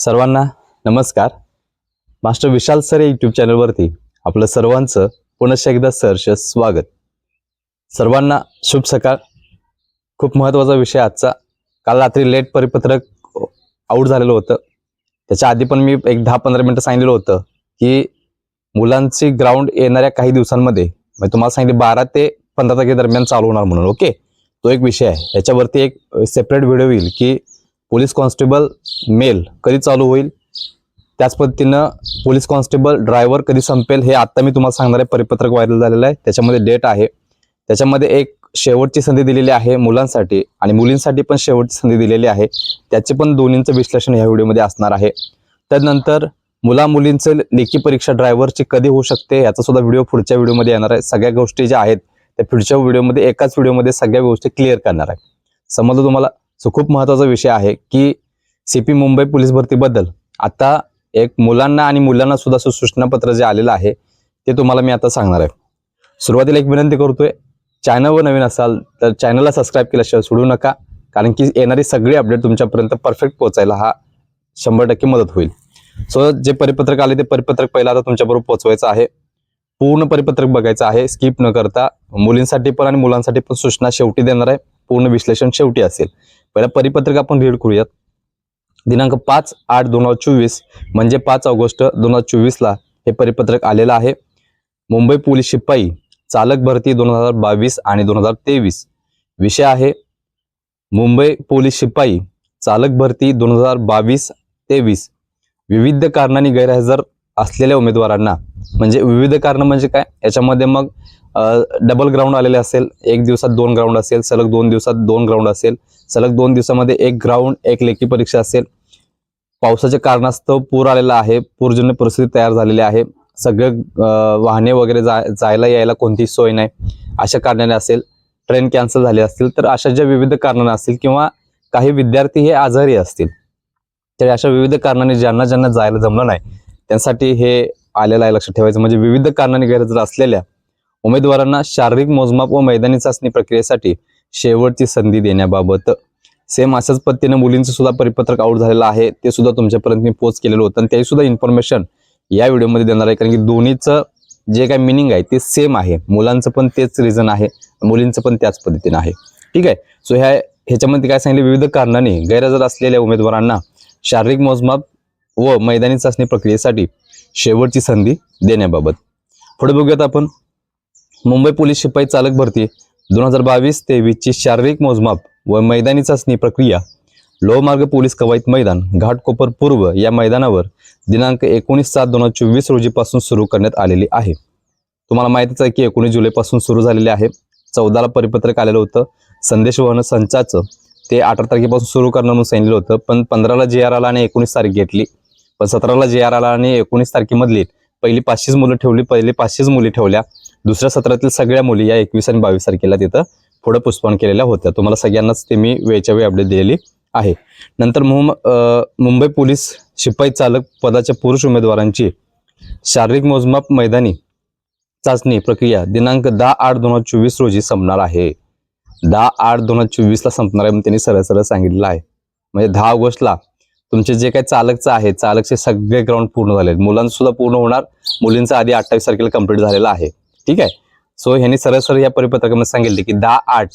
सर्वांना नमस्कार. मास्टर विशाल sir YouTube चॅनलवरती आपलं सर्वांचं पुनश एकदा सहर्ष स्वागत. सर्वांना शुभ सकाळ. खूप महत्त्वाचा विषय आजचा. काल रात्री लेट परिपत्रक आऊट झालेलं होतं. त्याच्या आधी पण मी एक दहा पंधरा मिनटं सांगितलेलं होतं की मुलांची ग्राउंड येणाऱ्या काही दिवसांमध्ये म्हणजे तुम्हाला सांगितले बारा ते पंधरा तारखे दरम्यान चालू होणार म्हणून ओके तो एक विषय आहे. याच्यावरती एक सेपरेट व्हिडिओ येईल की पोलीस कॉन्स्टेबल मेल कधी चालू होईल? त्याच पद्धतीनं पोलीस कॉन्स्टेबल ड्रायव्हर कधी संपेल हे आत्ता मी तुम्हाला सांगणार आहे. परिपत्रक व्हायरल झालेलं आहे. त्याच्यामध्ये डेट आहे. त्याच्यामध्ये एक शेवटची संधी दिलेली आहे मुलांसाठी आणि मुलींसाठी पण शेवटची संधी दिलेली आहे. त्याचे पण दोन्हींचं विश्लेषण ह्या व्हिडिओमध्ये असणार आहे. त्यानंतर मुला मुलींचं लेखी परीक्षा ड्रायव्हरची कधी होऊ शकते याचा सुद्धा व्हिडिओ पुढच्या व्हिडिओमध्ये येणार आहे. सगळ्या गोष्टी ज्या आहेत त्या पुढच्या व्हिडिओमध्ये एकाच व्हिडिओमध्ये सगळ्या गोष्टी क्लिअर करणार आहे. समजलं तुम्हाला? सो खूप महत्त्वाचा विषय आहे की सी पी मुंबई पोलीस भरतीबद्दल आता एक मुलांना आणि मुलांना सुद्धा असं जे आलेलं आहे ते तुम्हाला मी आता सांगणार आहे. सुरुवातीला एक विनंती करतोय चॅनलवर नवीन असाल तर चॅनलला सबस्क्राईब केल्याशिवाय सोडू नका कारण की येणारी सगळी अपडेट तुमच्यापर्यंत परफेक्ट पोहोचायला हा शंभर टक्के मदत होईल. सो जे परिपत्रक आले ते परिपत्रक पहिला आता तुमच्याबरोबर पोहोचवायचं आहे. पूर्ण परिपत्रक बघायचं आहे स्किप न करता मुलींसाठी पण आणि मुलांसाठी पण सूचना शेवटी देणार आहे. पूर्ण विश्लेषण शेवटी असेल. पहिला परिपत्रक आपण रीड करूयात. दिनांक पाच आठ दोन हजार चोवीस म्हणजे पाच ऑगस्ट दोन हजार चोवीसला हे परिपत्रक आलेलं आहे. मुंबई पोलीस शिपाई चालक भरती दोन हजार बावीस आणि दोन हजार तेवीस. विषय आहे मुंबई पोलीस शिपाई चालक भरती दोन हजार बावीस तेवीस. विविध कारणांनी गैरहजर असलेल्या उमेदवारांना म्हणजे विविध कारण म्हणजे काय? याच्यामध्ये मग डबल ग्राउंड आलेले असेल एक दिवसात दोन ग्राउंड असेल सलग दोन दिवसात दोन ग्राउंड असेल सलग दोन दिवसामध्ये एक ग्राउंड एक लेखी परीक्षा असेल. पावसाच्या कारणास्तव पूर आलेला आहे पूरजन्य परिस्थिती तयार झालेली आहे. सगळे वाहने वगैरे जा जायला यायला कोणतीही सोय नाही. अशा कारणाने असेल ट्रेन कॅन्सल झाली असतील तर अशा ज्या विविध कारणाने असतील किंवा काही विद्यार्थी हे आजारी असतील तर अशा विविध कारणाने ज्यांना ज्यांना जायला जमलं नाही त्यांसाठी हे आलेला आहे लक्षात ठेवायचं. म्हणजे विविध कारणाने गैरहजर असलेल्या उमेदवारांना शारीरिक मोजमाप व मैदानी चाचणी प्रक्रियेसाठी शेवटची संधी देण्याबाबत सेम अशाच पद्धतीने मुलींचं सुद्धा परिपत्रक आउट झालेलं आहे. ते सुद्धा तुमच्यापर्यंत मी पोच केलेलं होतं. आणि ते सुद्धा इन्फॉर्मेशन या व्हिडिओमध्ये देणार आहे. कारण की दोन्हीचं जे काय मिनिंग आहे ते सेम आहे. मुलांचं पण तेच रिझन आहे. मुलींचं पण त्याच पद्धतीने आहे. ठीक आहे? सो ह्या ह्याच्यामध्ये काय सांगितले? विविध कारणाने गैरहजर असलेल्या उमेदवारांना शारीरिक मोजमाप व मैदानी चाचणी प्रक्रियेसाठी शेवटची संधी देण्याबाबत. पुढे बघूयात आपण. मुंबई पोलीस शिपाई चालक भरती दोन हजार बावीस तेवीसची शारीरिक मोजमाप व मैदानी चाचणी प्रक्रिया लोहमार्ग पोलीस कवायत मैदान घाटकोपर पूर्व या मैदानावर दिनांक एकोणीस सात दोन हजार चोवीस रोजीपासून सुरू करण्यात आलेली आहे. तुम्हाला माहितीच आहे की एकोणीस जुलैपासून सुरू झालेले आहे. चौदाला परिपत्रक आलेलं होतं. संदेश वहन संचाचं ते अठरा तारखेपासून सुरू करणं म्हणून सांगितलं होतं. पण पंधराला जे आर आला आणि एकोणीस तारीख घेतली पण सतराला जे आर आला आणि एकोणीस तारखेमधली पहिली पाचशेच मुलं ठेवली पहिली पाचशेच मुली ठेवल्या. दुसऱ्या सत्रातील सगळ्या मुली या एकवीस आणि बावीस तारखेला तिथं पुढं पुष्पण केलेल्या होत्या. तुम्हाला सगळ्यांनाच ते मी वेळच्या वेळी अपडेट दिलेली आहे. नंतर मुंब मुंबई पोलीस शिपाई चालक पदाच्या पुरुष उमेदवारांची शारीरिक मोजमाप मैदानी चाचणी प्रक्रिया दिनांक दहा आठ दोन हजार चोवीस रोजी संपणार आहे. दहा आठ दोन हजार चोवीसला संपणार आहे म्हणून त्यांनी सरळ सरळ सांगितलेलं आहे. म्हणजे दहा ऑगस्टला तुमचे जे काही चालकचं आहे चालकचे सगळे ग्राउंड पूर्ण झाले मुलांचं सुद्धा पूर्ण होणार. मुलींचं आधी अठ्ठावीस तारखेला कंप्लीट झालेलं आहे. ठीक आहे? सो ह्यांनी सरळ सरळ या परिपत्रकामध्ये सांगितले की दहा आठ.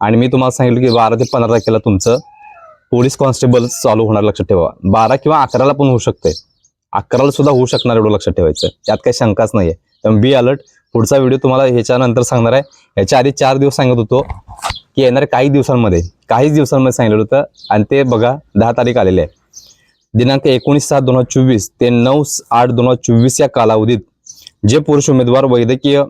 आणि मी तुम्हाला सांगितलं की बारा ते पंधरा तारखेला तुमचं पोलीस कॉन्स्टेबल चालू होणार लक्षात ठेवा. बारा किंवा अकराला पण होऊ शकते अकराला सुद्धा होऊ शकणार एवढं लक्षात ठेवायचं. यात काही शंकाच नाही त्यामुळे बी अलर्ट पुढचा व्हिडिओ तुम्हाला ह्याच्यानंतर सांगणार आहे. ह्याच्या आधी चार दिवस सांगत होतो की येणाऱ्या काही दिवसांमध्ये काहीच दिवसांमध्ये सांगितलं होतं. आणि ते बघा दहा तारीख आलेले आहे. दिनांक एकोणीस सात दोन हजार चोवीस ते नऊ आठ दोन हजार चोवीस या कालावधीत जे पुरुष उमेदवार वैद्यकीय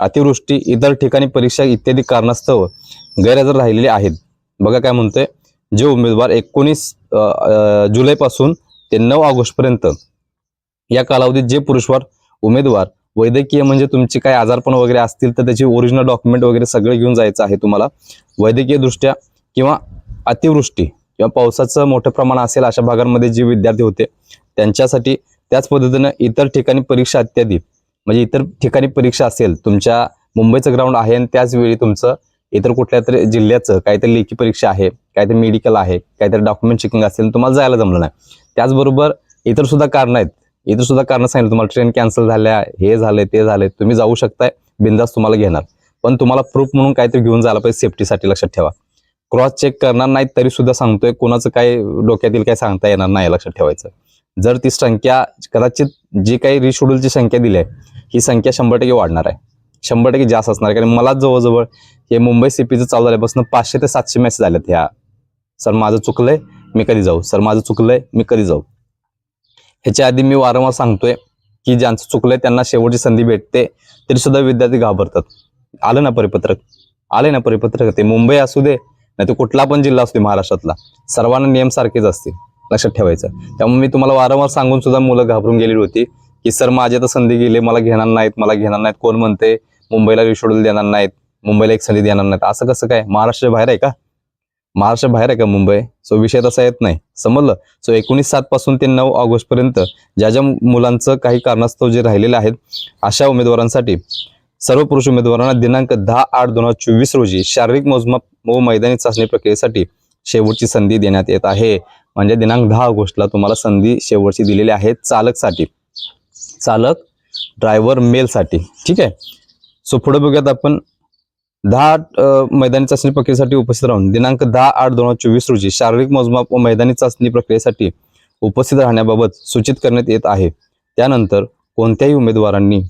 अतिवृष्टी इतर ठिकाणी परीक्षा इत्यादी कारणास्तव गैरहजर राहिलेले आहेत. बघा काय म्हणतोय. जे उमेदवार एकोणीस जुलैपासून ते नऊ ऑगस्टपर्यंत या कालावधीत जे पुरुषवार उमेदवार वैद्यकीय म्हणजे तुमचे काय आजारपण वगैरे असतील तर त्याची ओरिजिनल डॉक्युमेंट वगैरे सगळं घेऊन जायचं आहे तुम्हाला. वैद्यकीय दृष्ट्या किंवा अतिवृष्टी किंवा पावसाचं मोठं प्रमाण असेल अशा भागांमध्ये जे विद्यार्थी होते त्यांच्यासाठी त्याच पद्धतीनं इतर ठिकाणी परीक्षा अत्याधिक म्हणजे इतर ठिकाणी परीक्षा असेल तुमच्या मुंबईचं ग्राउंड आहे आणि त्याच वेळी तुमचं इतर कुठल्या तरी जिल्ह्याचं काहीतरी लेखी परीक्षा आहे काहीतरी मेडिकल आहे काहीतरी डॉक्युमेंट चेकिंग असेल तुम्हाला जायला जमलं नाही. त्याचबरोबर इतर सुद्धा कारणं आहेत. इतर सुद्धा कारणं सांगितलं तुम्हाला ट्रेन कॅन्सल झाल्या हे झाले ते झाले तुम्ही जाऊ शकताय बिंदास तुम्हाला घेणार. पण तुम्हाला प्रूफ म्हणून काहीतरी घेऊन जायला पाहिजे सेफ्टीसाठी लक्षात ठेवा. क्रॉस चेक करणार नाहीत तरी सुद्धा सांगतोय. कोणाचं काय डोक्यातील काय सांगता येणार नाही लक्षात ठेवायचं. जर ती संख्या कदाचित जी काही रिशेड्यूलची संख्या दिली आहे ही संख्या शंभर टक्के वाढणार आहे. शंभर टक्के जास्त असणार आहे. कारण मला जवळजवळ हे मुंबई सीपीचं चालू झाल्यापासून पाचशे ते सातशे मॅच झालेत ह्या. सर माझं चुकलंय मी कधी जाऊ? सर माझं चुकलंय मी कधी जाऊ? ह्याच्या आधी मी वारंवार सांगतोय की ज्यांचं चुकलंय त्यांना शेवटची संधी भेटते तरी सुद्धा विद्यार्थी घाबरतात. आलं ना परिपत्रक? आले ना परिपत्रक? ते मुंबई असू दे नाही तो कुठला पण जिल्हा असतो महाराष्ट्रातला सर्वांना नियम सारखेच असतील लक्षात ठेवायचं. त्यामुळे मी तुम्हाला वारंवार सांगून सुद्धा मुलं घाबरून गेलेली होती की सर माझी आता संधी गेली मला घेणार नाहीत मला घेणार नाहीत कोण म्हणते? मुंबईला रिशोडल देणार नाहीत मुंबईला एक संधी देणार नाहीत. असं कसं काय? महाराष्ट्र बाहेर आहे का? महाराष्ट्र बाहेर आहे का मुंबई? सो विषय तसा येत नाही. समजलं? सो एकोणीस सात पासून ते नऊ ऑगस्ट पर्यंत ज्या ज्या मुलांचं काही कारणास्तव जे राहिलेले आहेत अशा उमेदवारांसाठी सर्व पुरुष उमेदवारांना दिनांक दहा आठ दोन हजार चोवीस रोजी शारीरिक मोजमाप व मैदानी चाचणी प्रक्रियेसाठी शेवटची संधी देण्यात येत आहे. म्हणजे दिनांक दहा ऑगस्टला तुम्हाला संधी शेवटची दिलेली आहे चालकसाठी. चालक ड्रायव्हर मेलसाठी ठीक आहे? सो पुढे बघूयात आपण. दहा आठ, मैदानी चाचणी प्रक्रियेसाठी उपस्थित राहून दिनांक दहा आठ दोन हजार चोवीस रोजी शारीरिक मोजमाप व मैदानी चाचणी प्रक्रियेसाठी उपस्थित राहण्याबाबत सूचित करण्यात येत आहे. त्यानंतर कोणत्याही उमेदवारांनी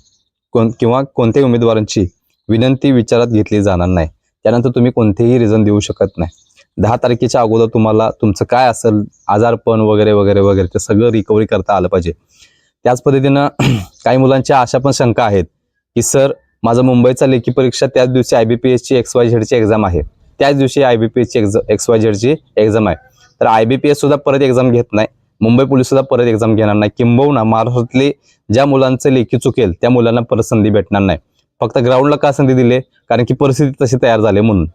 कोण किंवा कोणत्याही उमेदवारांची विनंती विचारात घेतली जाणार नाही. त्यानंतर तुम्ही कोणतेही रिझन देऊ शकत नाही. दहा तारखेच्या अगोदर तुम्हाला तुमचं काय असेल आजारपण वगैरे वगैरे वगैरे ते सगळं रिकव्हरी करता आलं पाहिजे. त्याच पद्धतीनं काही मुलांच्या अशा पण शंका आहेत की सर माझं मुंबईचा लेखी परीक्षा त्याच दिवशी आय बी पी एसची एक्स वाय झेडची एक्झाम आहे. त्याच दिवशी आय बी पी एसची एक्स वाय झेडची एक्झाम आहे. तर आय बी पी एस सुद्धा परत एक्झाम घेत नाही. मुंबई पोलीस सुद्धा परत एक्झाम घेणार नाही. किंबहुना महाराष्ट्रातले ज्या मुलांचं लेखी चुकेल त्या मुलांना परत संधी भेटणार नाही. फक्त ग्राउंडला का संधी दिली? कारण की परिस्थिती तशी तयार झाली म्हणून.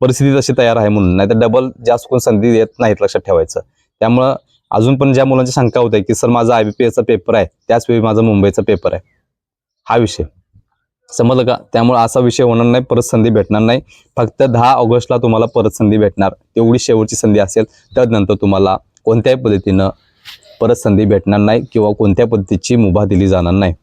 परिस्थिती तशी तयार आहे म्हणून. नाहीतर डबल जास्त कोण संधी देत नाहीत लक्षात ठेवायचं. त्यामुळं अजून पण ज्या मुलांची शंका होत आहे की सर माझा आय बी पी एसचा पेपर आहे. त्याच वेळी माझा मुंबईचा पेपर आहे. हा विषय. समजलं का? त्यामुळे असा विषय होणार नाही. परत संधी भेटणार नाही. फक्त दहा ऑगस्टला तुम्हाला परत संधी भेटणार. तेवढी शेवटची संधी असेल त्यानंतर तुम्हाला कोणत्याही पद्धतीनं परत संधी भेटणार नाही किंवा कोणत्या पद्धतीची मुभा दिली जाणार नाही.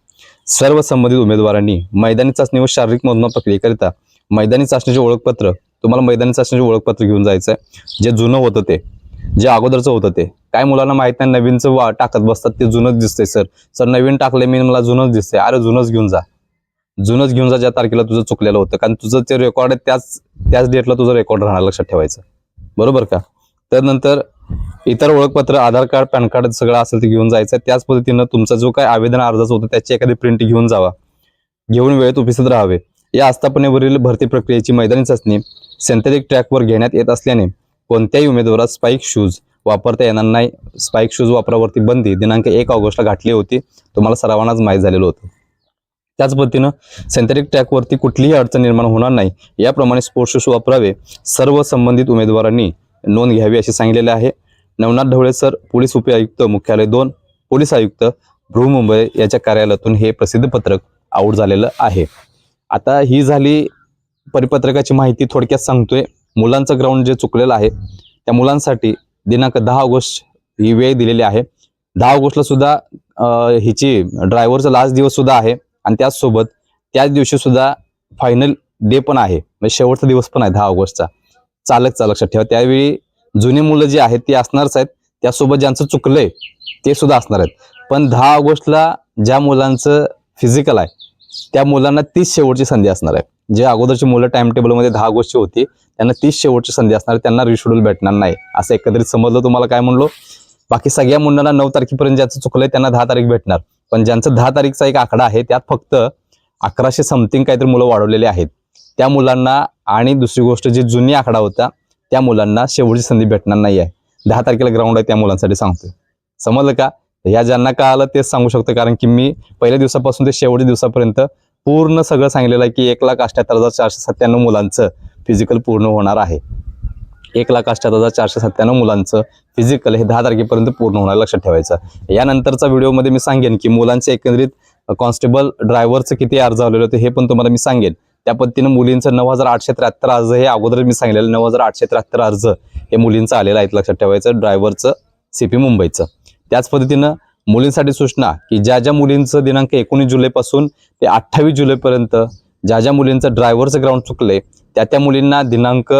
सर्व संबंधित उमेदवारांनी मैदानी चाचणी व शारीरिक मोजमाप प्रक्रियेकरिता मैदानी चाचणीचे ओळखपत्र तुम्हाला मैदानी चाचणीचे ओळखपत्र घेऊन जायचं आहे जे जुनं होतं ते जे अगोदरचं होतं ते. काय मुलांना माहीत नाही नवीनचं वा टाकत बसतात ते जुनंच दिसतंय सर. सर नवीन टाकले मी मला जुनंच दिसतंय. अरे जुनंच घेऊन जा. जुनंच घेऊन जा ज्या तारखेला तुझं चुकलेलं होतं. कारण तुझं ते रेकॉर्ड आहे त्याच त्याच डेटला तुझं रेकॉर्ड राहणार लक्षात ठेवायचं. बरोबर का? त्यानंतर इतर ओळखपत्र आधार कार्ड पॅन कार्ड सगळं असेल ते घेऊन जायचं त्याच पद्धतीनं तुमचा जो काय आवेदन अर्जाचा होता त्याची एखादी प्रिंट घेऊन जावा. घेऊन वेळेत उपस्थित राहावे. या आस्थापनेवरील भरती प्रक्रियेची मैदानी चाचणी सिंथेटिक ट्रॅकवर घेण्यात येत असल्याने कोणत्याही उमेदवारास स्पाईक शूज वापरता येणार नाही. स्पाईक शूज वापरावरती बंदी दिनांक एक ऑगस्टला घातली होती. तुम्हाला सर्वांनाच माहीत झालेलं होतं. त्याच पद्धतीनं सिंथेटिक ट्रॅकवरती कुठलीही अडचण निर्माण होणार नाही. याप्रमाणे स्पोर्ट्स शूज वापरावे. सर्व संबंधित उमेदवारांनी नोंद घ्यावी असे सांगितलेले आहे. नवनाथ ढवळे सर पोलीस उपआयुक्त मुख्यालय दोन पोलीस आयुक्त बृहमुंबई याच्या कार्यालयातून हे प्रसिद्ध पत्रक आऊट झालेलं आहे. आता ही झाली परिपत्रकाची माहिती थोडक्यात सांगतोय. मुलांचं ग्राउंड जे चुकलेलं आहे त्या मुलांसाठी दिनांक दहा ऑगस्ट ही वेळ दिलेली आहे. दहा ऑगस्टला सुद्धा हिची ड्रायव्हरचा लास्ट दिवस सुद्धा आहे आणि त्याचसोबत त्याच दिवशी सुद्धा फायनल डे पण आहे. म्हणजे शेवटचा दिवस पण आहे दहा ऑगस्टचा. चालक चालक लक्षात ठेवा. त्यावेळी जुनी मुलं जी आहेत ती असणारच आहेत. त्यासोबत ज्यांचं चुकलंय ते सुद्धा असणार आहेत. पण दहा ऑगस्टला ज्या मुलांचं फिजिकल आहे त्या मुलांना तीच शेवटची संधी असणार आहे. जे अगोदरची मुलं टाइम टेबलमध्ये दहा ऑगस्टची होती त्यांना तीच शेवटची संधी असणार आहे, त्यांना रिशेड्यूल भेटणार नाही. असं एकत्रित समजलं तुम्हाला काय म्हणलो? बाकी सगळ्या मुलांना नऊ तारखेपर्यंत ज्याचं चुकलंय त्यांना दहा तारीख भेटणार. पण ज्यांचं दहा तारीखचा एक आकडा आहे त्यात फक्त अकराशे समथिंग काहीतरी मुलं वाढवलेले आहेत. त्या मुलांना आणि दुसरी गोष्ट जी जुनी आकडा होता त्या मुलांना शेवटची संधी भेटणार नाही आहे. दहा तारखेला ग्राउंड आहे त्या मुलांसाठी सांगतोय. समजलं का? या ज्यांना का आलं तेच सांगू शकतो कारण की मी पहिल्या दिवसापासून ते शेवटच्या दिवसापर्यंत पूर्ण सगळं सांगलेलं आहे की एक लाख अठ्याहत्तर हजार चारशे सत्त्याण्णव मुलांचं फिजिकल पूर्ण होणार आहे. एक लाख अठ्याहत्तर हजार चारशे सत्त्याण्णव मुलांचं फिजिकल हे दहा तारखेपर्यंत पूर्ण होणार लक्षात ठेवायचं. यानंतरचा व्हिडिओमध्ये मी सांगेन की मुलांचे एकंदरीत कॉन्स्टेबल ड्रायव्हरचं किती अर्ज आलेलं होतं हे पण तुम्हाला मी सांगेन. त्या पद्धतीनं मुलींचं नऊ हजार आठशे त्र्याहत्तर अर्ज हे अगोदर मी सांगितलेलं नऊ हजार आठशे त्र्याहत्तर अर्ज हे मुलींचं आलेलं आहेत लक्षात ठेवायचं. ड्रायव्हरचं सीपी मुंबईचं. त्याच पद्धतीनं मुलींसाठी सूचना की ज्या ज्या मुलींचं दिनांक एकोणीस जुलैपासून ते अठ्ठावीस जुलैपर्यंत ज्या ज्या मुलींचं ड्रायव्हरचं ग्राउंड चुकलंय त्या त्या मुलींना दिनांक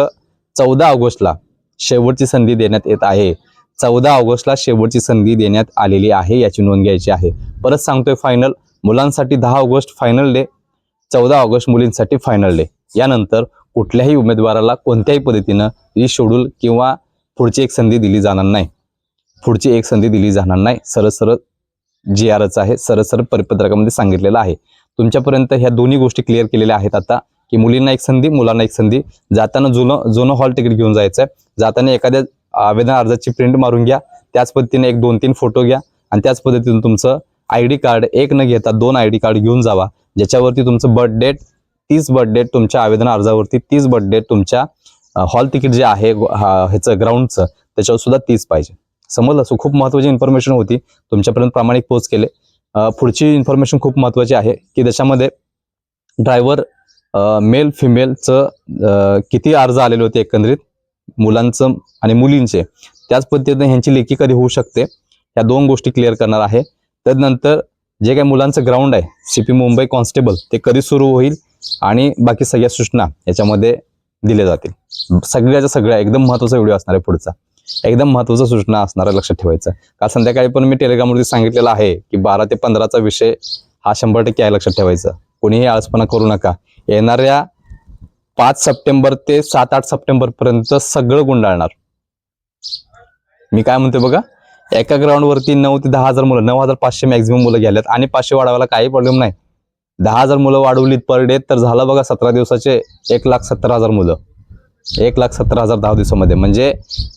चौदा ऑगस्टला शेवटची संधी देण्यात येत आहे. चौदा ऑगस्टला शेवटची संधी देण्यात आलेली आहे याची नोंद घ्यायची आहे. परत सांगतोय फायनल मुलांसाठी दहा ऑगस्ट फायनल डे चौदा ऑगस्ट मुलींसाठी फायनल डे यानंतर कुठल्याही उमेदवाराला कोणत्याही पद्धतीनं रिशेड्यूल किंवा पुढची एक संधी दिली जाणार नाही. पुढची एक संधी दिली जाणार नाही. सरळ सरळ जी आरच आहे. सरळ सरळ परिपत्रकामध्ये सांगितलेलं आहे. तुमच्यापर्यंत ह्या दोन्ही गोष्टी क्लिअर केलेल्या आहेत आता की मुलींना एक संधी मुलांना एक संधी. जाताना जुनं जुनं हॉल तिकीट घेऊन जायचं आहे जाताना एखाद्या आवेदन अर्जाची प्रिंट मारून घ्या. त्याच पद्धतीने एक दोन तीन फोटो घ्या. आणि त्याच पद्धतीने तुमचं आय डी कार्ड एक न घेता दोन आय डी कार्ड घेऊन जावा. ज्याच्यावरती तुमचं बर्थ डेट तीच बर्थ डेट तुमच्या आवेदन अर्जावरती तीच बर्थ डेट तुमच्या हॉल तिकीट जे आहे हा- ह्याचं ग्राउंडचं त्याच्यावर सुद्धा तीच पाहिजे. समजलं? सो खूप महत्त्वाची इन्फॉर्मेशन होती. तुमच्यापर्यंत प्रामाणिक पोच केले. पुढची इन्फॉर्मेशन खूप महत्त्वाची आहे की त्याच्यामध्ये ड्रायव्हर मेल फिमेलचं किती अर्ज आलेले होते एकंदरीत? मुलांचं आणि मुलींचे. त्याच पद्धतीने ह्यांची लेखी कधी होऊ शकते? या दोन गोष्टी क्लिअर करणार आहे. त्यानंतर जे काही मुलांचं ग्राउंड आहे सी पी मुंबई कॉन्स्टेबल ते कधी सुरू होईल आणि बाकी सगळ्या सूचना याच्यामध्ये दिल्या जातील. सगळ्याच्या सगळ्या एकदम महत्त्वाचा व्हिडिओ असणार आहे पुढचा. एकदम महत्त्वाचा सूचना असणार आहे लक्षात ठेवायचं. काल संध्याकाळी पण मी टेलिग्रामवरती सांगितलेलं आहे की बारा ते पंधराचा विषय हा शंभर टक्के आहे लक्षात ठेवायचा. कोणीही आळसपणा करू नका. येणाऱ्या पाच सप्टेंबर ते सात आठ सप्टेंबर पर्यंत सगळं गुंडाळणार. मी काय म्हणते बघा? एका ग्राउंडवरती नऊ ते दहा हजार मुलं नऊ हजार पाचशे मॅक्झिमम मुलं गेल्यात आणि पाचशे वाढवायला काही प्रॉब्लेम नाही. दहा हजार मुलं वाढवलीत पर डे तर झालं बघा सतरा दिवसाचे एक लाख सत्तर हजार मुलं. एक लाख सत्तर हजार दहा दिवसामध्ये. म्हणजे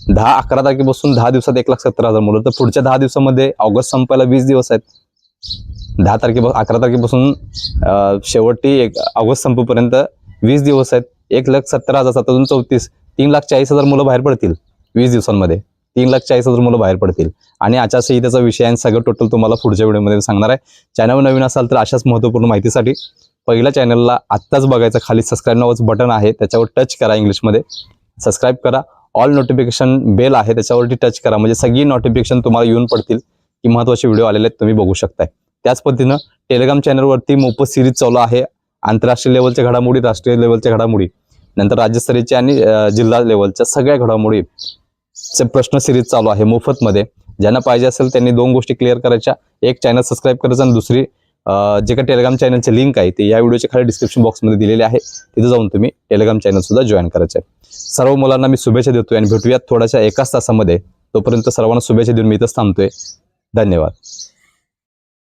दहा अकरा तारखेपासून दहा दिवसात एक लाख सत्तर हजार मुलं. तर पुढच्या दहा दिवसामध्ये ऑगस्ट संपायला वीस दिवस आहेत. दहा तारखेपासून अकरा तारखेपासून शेवटी एक ऑगस्ट संपूपर्यंत वीस दिवस आहेत. एक लाख सत्तर हजार सात अजून चौतीस तीन लाख चाळीस हजार मुलं बाहेर पडतील वीस दिवसांमध्ये. तीन लाख चाळीस हजार मुलं बाहेर पडतील. आणि आचारसंहितेचा विषय आणि सगळं टोटल तुम्हाला पुढच्या व्हिडिओमध्ये सांगणार आहे. चॅनल नवीन असाल तर अशाच महत्त्वपूर्ण माहितीसाठी पहिल्या चॅनलला आत्ताच बघायचं खाली सबस्क्राईब नावाचं बटन आहे त्याच्यावर टच करा इंग्लिशमध्ये. सबस्क्राईब करा. ऑल नोटिफिकेशन बेल आहे त्याच्यावरती टच करा. म्हणजे सगळी नोटिफिकेशन तुम्हाला येऊन पडतील की महत्त्वाचे व्हिडिओ आलेले आहेत तुम्ही बघू शकताय. त्याच पद्धतीनं टेलिग्राम चॅनलवरती मोफत सिरीज चालू आहे. आंतरराष्ट्रीय लेवलच्या घडामोडी राष्ट्रीय लेवलच्या घडामोडी. नंतर राज्यस्तरीयच्या आणि जिल्हा लेवलच्या सगळ्या घडामोडी. चे प्रश्न सिरीज चालू आहे मोफतमध्ये. ज्यांना पाहिजे असेल त्यांनी दोन गोष्टी क्लिअर करायच्या. एक चॅनल सबस्क्राईब करायचं आणि दुसरी जे काही टेलिग्राम चॅनलचे लिंक आहे ते या व्हिडिओच्या खाली डिस्क्रिप्शन बॉक्समध्ये दिलेले आहे. तिथे जाऊन तुम्ही टेलिग्राम चॅनल सुद्धा जॉईन करायचे. आहे सर्व मुलांना मी शुभेच्छा देतोय आणि भेटूयात थोड्याशा एकाच तासामध्ये. तोपर्यंत सर्वांना शुभेच्छा देऊन मी इथंच थांबतोय. धन्यवाद.